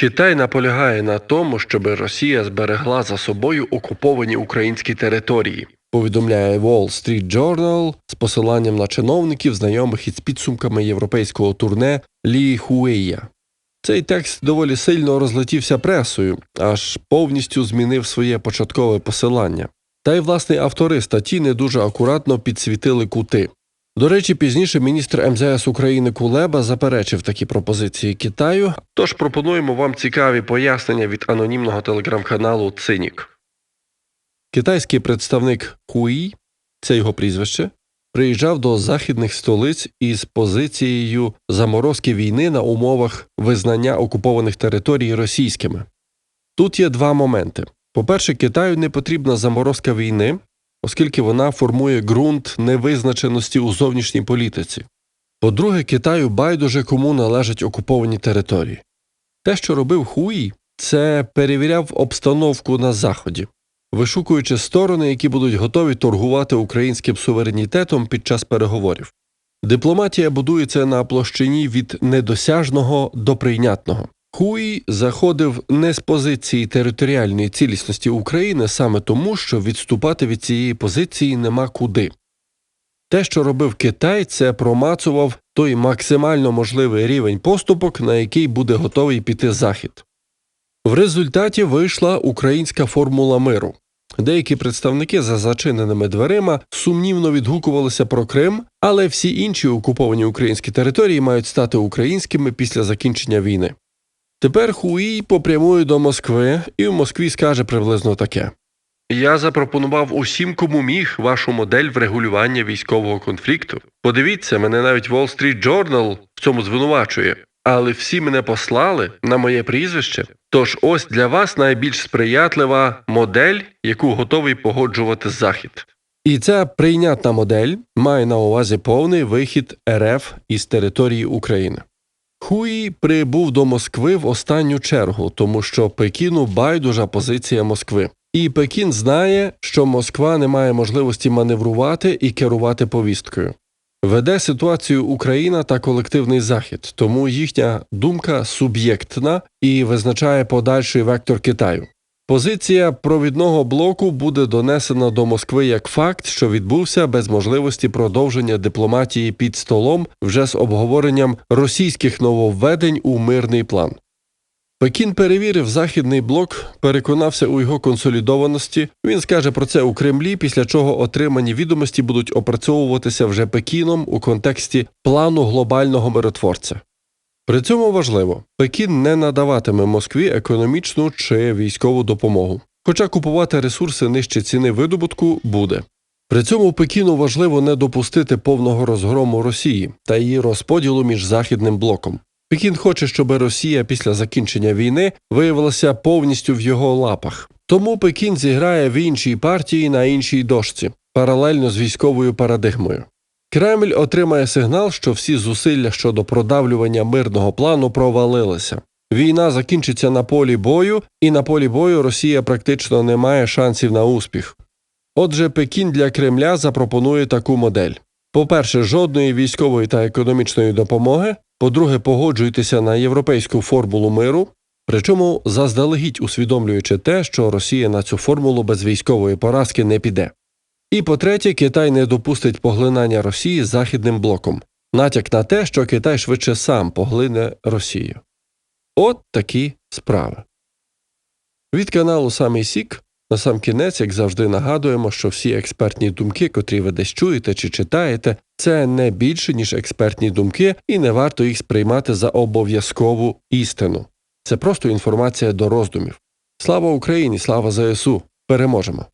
Китай наполягає на тому, щоб Росія зберегла за собою окуповані українські території. Повідомляє Wall Street Journal з посиланням на чиновників, знайомих із підсумками європейського турне Лі Хуея. Цей текст доволі сильно розлетівся пресою, аж повністю змінив своє початкове посилання. Та й власне автори статті не дуже акуратно підсвітили кути. До речі, пізніше міністр МЗС України Кулеба заперечив такі пропозиції Китаю. Тож пропонуємо вам цікаві пояснення від анонімного телеграм-каналу Цинік. Китайський представник Хуї, це його прізвище, приїжджав до західних столиць із позицією заморозки війни на умовах визнання окупованих територій російськими. Тут є два моменти. По-перше, Китаю не потрібна заморозка війни, оскільки вона формує ґрунт невизначеності у зовнішній політиці. По-друге, Китаю байдуже кому належать окуповані території. Те, що робив Хуї, це перевіряв обстановку на Заході, вишукуючи сторони, які будуть готові торгувати українським суверенітетом під час переговорів. Дипломатія будується на площині від недосяжного до прийнятного. Хуй заходив не з позиції територіальної цілісності України саме тому, що відступати від цієї позиції нема куди. Те, що робив Китай, це промацував той максимально можливий рівень поступок, на який буде готовий піти Захід. В результаті вийшла українська формула миру. Деякі представники за зачиненими дверима сумнівно відгукувалися про Крим, але всі інші окуповані українські території мають стати українськими після закінчення війни. Тепер Хуїй попрямує до Москви і в Москві скаже приблизно таке: Я запропонував усім, кому міг, вашу модель врегулювання військового конфлікту. Подивіться, мене навіть Wall Street Journal в цьому звинувачує. Але всі мене послали на моє прізвище. Тож ось для вас найбільш сприятлива модель, яку готовий погоджувати Захід. І ця прийнятна модель має на увазі повний вихід РФ із території України. Хуї прибув до Москви в останню чергу, тому що Пекіну байдужа позиція Москви. І Пекін знає, що Москва не має можливості маневрувати і керувати повісткою. Веде ситуацію Україна та колективний Захід, тому їхня думка суб'єктна і визначає подальший вектор Китаю. Позиція провідного блоку буде донесена до Москви як факт, що відбувся без можливості продовження дипломатії під столом вже з обговоренням російських нововведень у мирний план. Пекін перевірив західний блок, переконався у його консолідованості. Він скаже про це у Кремлі, після чого отримані відомості будуть опрацьовуватися вже Пекіном у контексті плану глобального миротворця. При цьому важливо, Пекін не надаватиме Москві економічну чи військову допомогу, хоча купувати ресурси нижче ціни видобутку буде. При цьому Пекіну важливо не допустити повного розгрому Росії та її розподілу між західним блоком. Пекін хоче, щоб Росія після закінчення війни виявилася повністю в його лапах. Тому Пекін зіграє в іншій партії на іншій дошці, паралельно з військовою парадигмою. Кремль отримає сигнал, що всі зусилля щодо продавлювання мирного плану провалилися. Війна закінчиться на полі бою, і на полі бою Росія практично не має шансів на успіх. Отже, Пекін для Кремля запропонує таку модель: по-перше, жодної військової та економічної допомоги. По-друге, погоджуйтеся на європейську формулу миру, причому заздалегідь усвідомлюючи те, що Росія на цю формулу без військової поразки не піде. І по-третє, Китай не допустить поглинання Росії західним блоком, натяк на те, що Китай швидше сам поглине Росію. От такі справи. Від каналу Самий Сік на сам кінець, як завжди, нагадуємо, що всі експертні думки, котрі ви десь чуєте чи читаєте, це не більше, ніж експертні думки, і не варто їх сприймати за обов'язкову істину. Це просто інформація до роздумів. Слава Україні, слава ЗСУ! Переможемо!